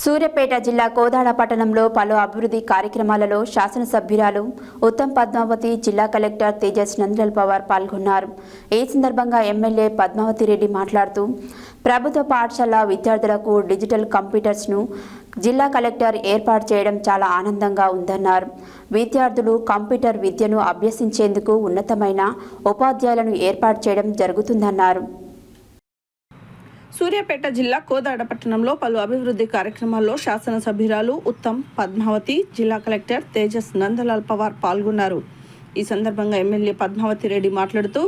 సూర్యాపేట జిల్లా కోదాడ పట్టణంలో పలు అభివృద్ధి కార్యక్రమాలలో శాసనసభ్యురాలు ఉత్తమ్ పద్మావతి జిల్లా కలెక్టర్ తేజస్ నందలాల్ పవార్ పాల్గొన్నారు. ఈ సందర్భంగా ఎమ్మెల్యే పద్మావతి రెడ్డి మాట్లాడుతూ ప్రభుత్వ పాఠశాల విద్యార్థులకు డిజిటల్ కంప్యూటర్స్ను జిల్లా కలెక్టర్ ఏర్పాటు చేయడం చాలా ఆనందంగా ఉందన్నారు. విద్యార్థులు కంప్యూటర్ విద్యను అభ్యసించేందుకు ఉన్నతమైన ఉపాధ్యాయులను ఏర్పాటు చేయడం జరుగుతుందన్నారు. సూర్యాపేట జిల్లా కోదాడ పట్టణంలో పలు అభివృద్ధి కార్యక్రమాల్లో శాసనసభ్యురాలు ఉత్తమ్ పద్మావతి జిల్లా కలెక్టర్ తేజస్ నందలాల్ పవార్ పాల్గొన్నారు. ఈ సందర్భంగా ఎమ్మెల్యే పద్మావతి రెడ్డి మాట్లాడుతూ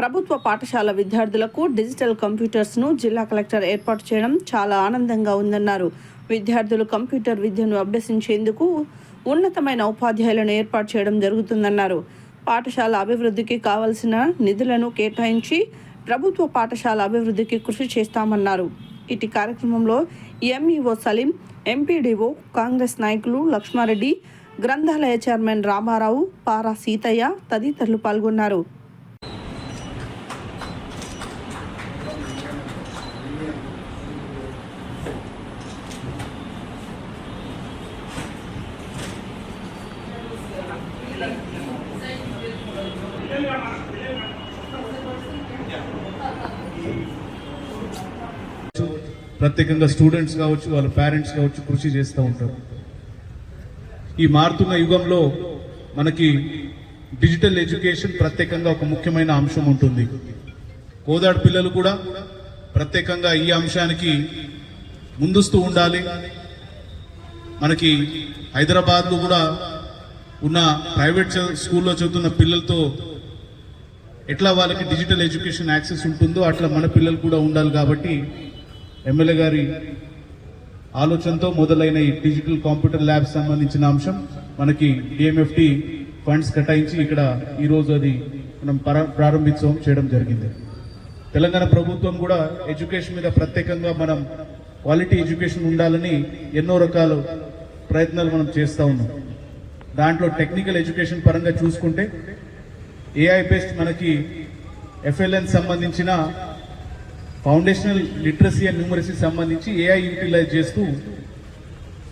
ప్రభుత్వ పాఠశాల విద్యార్థులకు డిజిటల్ కంప్యూటర్స్ను జిల్లా కలెక్టర్ ఏర్పాటు చేయడం చాలా ఆనందంగా ఉందన్నారు. విద్యార్థులు కంప్యూటర్ విద్యను అభ్యసించేందుకు ఉన్నతమైన ఉపాధ్యాయులను ఏర్పాటు చేయడం జరుగుతుందన్నారు. పాఠశాల అభివృద్ధికి కావలసిన నిధులను కేటాయించి ప్రభుత్వ పాఠశాల అభివృద్ధికి కృషి చేస్తామన్నారు. ఇటు కార్యక్రమంలో ఎంఈఓ సలీం ఎంపీడీఓ కాంగ్రెస్ నాయకులు లక్ష్మారెడ్డి గ్రంథాలయ చైర్మన్ రామారావు పారా సీతయ్య తదితరులు పాల్గొన్నారు. ప్రత్యేకంగా స్టూడెంట్స్ కావచ్చు వాళ్ళ పేరెంట్స్ కావచ్చు కృషి చేస్తూ ఉంటారు. ఈ మారుతున్న యుగంలో మనకి డిజిటల్ ఎడ్యుకేషన్ ప్రత్యేకంగా ఒక ముఖ్యమైన అంశం ఉంటుంది. కోదాడు పిల్లలు కూడా ప్రత్యేకంగా ఈ అంశానికి ముందుస్తూ ఉండాలి. మనకి హైదరాబాద్లో కూడా ఉన్న ప్రైవేట్ స్కూల్లో చదువుతున్న పిల్లలతో ఎట్లా వాళ్ళకి డిజిటల్ ఎడ్యుకేషన్ యాక్సెస్ ఉంటుందో అట్లా మన పిల్లలు కూడా ఉండాలి కాబట్టి ఎమ్మెల్యే గారి ఆలోచనతో మొదలైన ఈ డిజిటల్ కంప్యూటర్ ల్యాబ్ సంబంధించిన అంశం మనకి డిఎంఎఫ్టి ఫండ్స్ కేటాయించి ఇక్కడ ఈరోజు అది మనం ప్రారంభించడం చేయడం జరిగింది. తెలంగాణ ప్రభుత్వం కూడా ఎడ్యుకేషన్ మీద ప్రత్యేకంగా మనం క్వాలిటీ ఎడ్యుకేషన్ ఉండాలని ఎన్నో రకాల ప్రయత్నాలు మనం చేస్తూ ఉన్నాం. దాంట్లో టెక్నికల్ ఎడ్యుకేషన్ పరంగా చూసుకుంటే ఏఐ బేస్డ్ మనకి ఎఫ్ఎల్ఎన్ సంబంధించిన ఫౌండేషనల్ లిటరసీ అండ్ న్యూమరసీ సంబంధించి ఏఐ యూటిలైజ్ చేస్తూ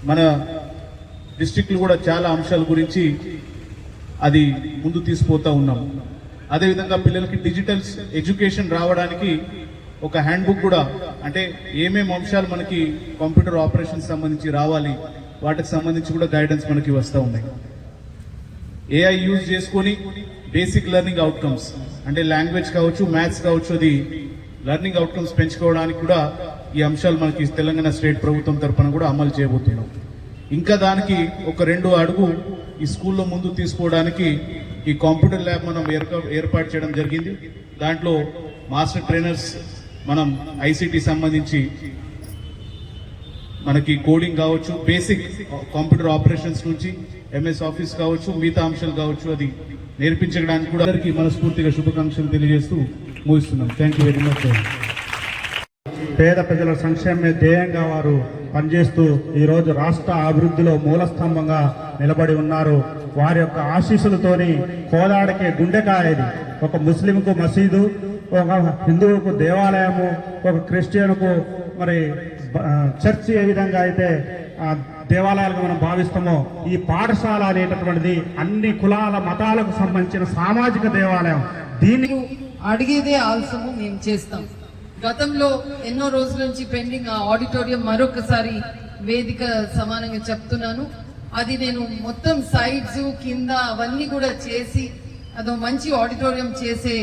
మన డిస్టిక్లు కూడా చాలా అంశాల గురించి అది ముందు తీసుకుపోతా ఉన్నాం. అదేవిధంగా పిల్లలకి డిజిటల్ ఎడ్యుకేషన్ రావడానికి ఒక హ్యాండ్ బుక్ కూడా అంటే ఏమేమి అంశాలు మనకి కంప్యూటర్ ఆపరేషన్ సంబంధించి రావాలి వాటికి సంబంధించి కూడా గైడెన్స్ మనకి వస్తూ ఉన్నాయి ఏఐ యూజ్ చేసుకొని బేసిక్ లెర్నింగ్ అవుట్కమ్స్ అంటే లాంగ్వేజ్ కావచ్చు మ్యాథ్స్ కావచ్చు అది లెర్నింగ్ అవుట్కమ్స్ పెంచుకోవడానికి కూడా ఈ అంశాలు మనకి తెలంగాణ స్టేట్ ప్రభుత్వం తరఫున కూడా అమలు చేయబోతున్నాం. ఇంకా దానికి ఒక రెండు అడుగు ఈ స్కూల్లో ముందు తీసుకోవడానికి ఈ కంప్యూటర్ ల్యాబ్ మనం ఏర్పాటు చేయడం జరిగింది. దాంట్లో మాస్టర్ ట్రైనర్స్ మనం ఐసిటి సంబంధించి మనకి కోడింగ్ కావచ్చు బేసిక్ కంప్యూటర్ ఆపరేషన్స్ నుంచి ఎంఎస్ ఆఫీస్ కావచ్చు మిగతా అంశాలు కావచ్చు అది నేర్పించడానికి కూడా అందరికీ మనస్ఫూర్తిగా శుభాకాంక్షలు తెలియజేస్తూ ముగిస్తున్నాం. థ్యాంక్ యూ వెరీ మచ్ పేద ప్రజల సంక్షేమమే ధ్యేయంగా వారు పనిచేస్తూ ఈరోజు రాష్ట్ర అభివృద్ధిలో మూలస్తంభంగా నిలబడి ఉన్నారు. వారి యొక్క ఆశీస్సులతోని కోదాడకే గుండెకాయది. ఒక ముస్లింకు మసీదు ఒక హిందువుకు దేవాలయము ఒక క్రిస్టియన్కు మరి చర్చి ఏ విధంగా అయితే దేవాలయాలకు దేవాలయాలుగా మనం భావిస్తామో ఈ పాఠశాల అనేటటువంటిది అన్ని కులాల మతాలకు సంబంధించిన సామాజిక దేవాలయం. దీనికి అడిగేదే ఆలస్యము మేము చేస్తాం. గతంలో ఎన్నో రోజుల నుంచి పెండింగ్ ఆ ఆడిటోరియం మరొకసారి వేదిక సమానంగా చెప్తున్నాను. అది నేను మొత్తం సైడ్స్ కింద అవన్నీ కూడా చేసి అదో మంచి ఆడిటోరియం చేసే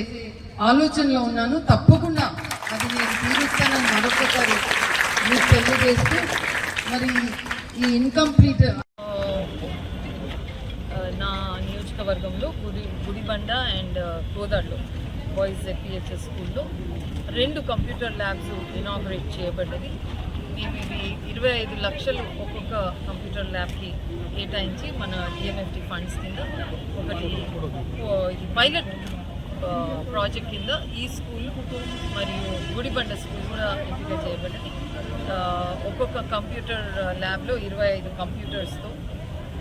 ఆలోచనలో ఉన్నాను. తప్పకుండా అది నేను తీరుస్తానని మరొకసారి మీకు తెలియజేస్తూ మరి ఈ ఇన్కంప్లీట్ నా నియోజకవర్గంలో గుడి గుడిబండ అండ్ కోదాడ్లో. బాయ్స్ పిహెచ్ఎస్ స్కూల్లో రెండు కంప్యూటర్ ల్యాబ్స్ ఇనాగ్రేట్ చేయబడ్డది. మేము ఇవి ఇరవై ఐదు లక్షలు ఒక్కొక్క కంప్యూటర్ ల్యాబ్కి కేటాయించి మన డిఎంఎఫ్టి ఫండ్స్ కింద ఒకటి ఇది పైలట్ ప్రాజెక్ట్ కింద ఈ స్కూల్ మరియు గుడిబండ స్కూల్ కూడా ఎంపిక చేయబడ్డది. ఒక్కొక్క కంప్యూటర్ ల్యాబ్లో ఇరవై ఐదు కంప్యూటర్స్తో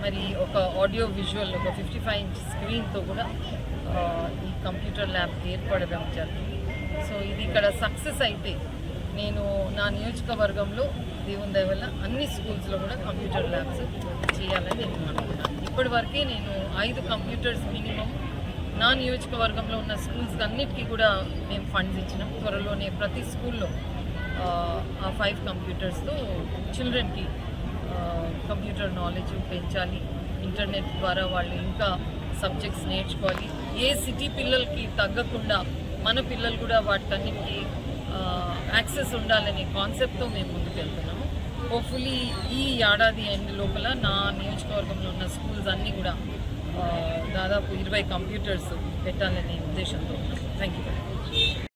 మరి ఒక ఆడియో విజువల్ ఒక ఫిఫ్టీ ఫైవ్ ఇంచ్ స్క్రీన్తో కూడా ఈ కంప్యూటర్ ల్యాబ్ ఏర్పడడం జరిగింది. సో ఇది ఇక్కడ సక్సెస్ అయితే నేను నా నియోజకవర్గంలో దేవుని దయ వల్ల అన్ని స్కూల్స్లో కూడా కంప్యూటర్ ల్యాబ్స్ చేయాలని నేను అనుకుంటున్నాను. ఇప్పటి వరకే నేను ఐదు కంప్యూటర్స్ మినిమం నా నియోజకవర్గంలో ఉన్న స్కూల్స్ అన్నిటికీ కూడా మేము ఫండ్స్ ఇచ్చినాం. త్వరలోనే ప్రతి స్కూల్లో ఆ ఫైవ్ కంప్యూటర్స్తో చిల్డ్రన్కి కంప్యూటర్ నాలెడ్జ్ పెంచాలి. ఇంటర్నెట్ ద్వారా వాళ్ళు ఇంకా సబ్జెక్ట్స్ నేర్చుకోవాలి. ఏ సిటీ పిల్లలకి తగ్గకుండా మన పిల్లలు కూడా వాటికన్నిటికీ యాక్సెస్ ఉండాలనే కాన్సెప్ట్తో మేము ముందుకెళ్తున్నాము. హోప్ఫుల్లీ ఈ ఏడాది ఎండ్ లోపల నా నియోజకవర్గంలో ఉన్న స్కూల్స్ అన్నీ కూడా దాదాపు ఇరవై కంప్యూటర్స్ పెట్టాలనే ఉద్దేశంతో ఉన్నాం. Thank you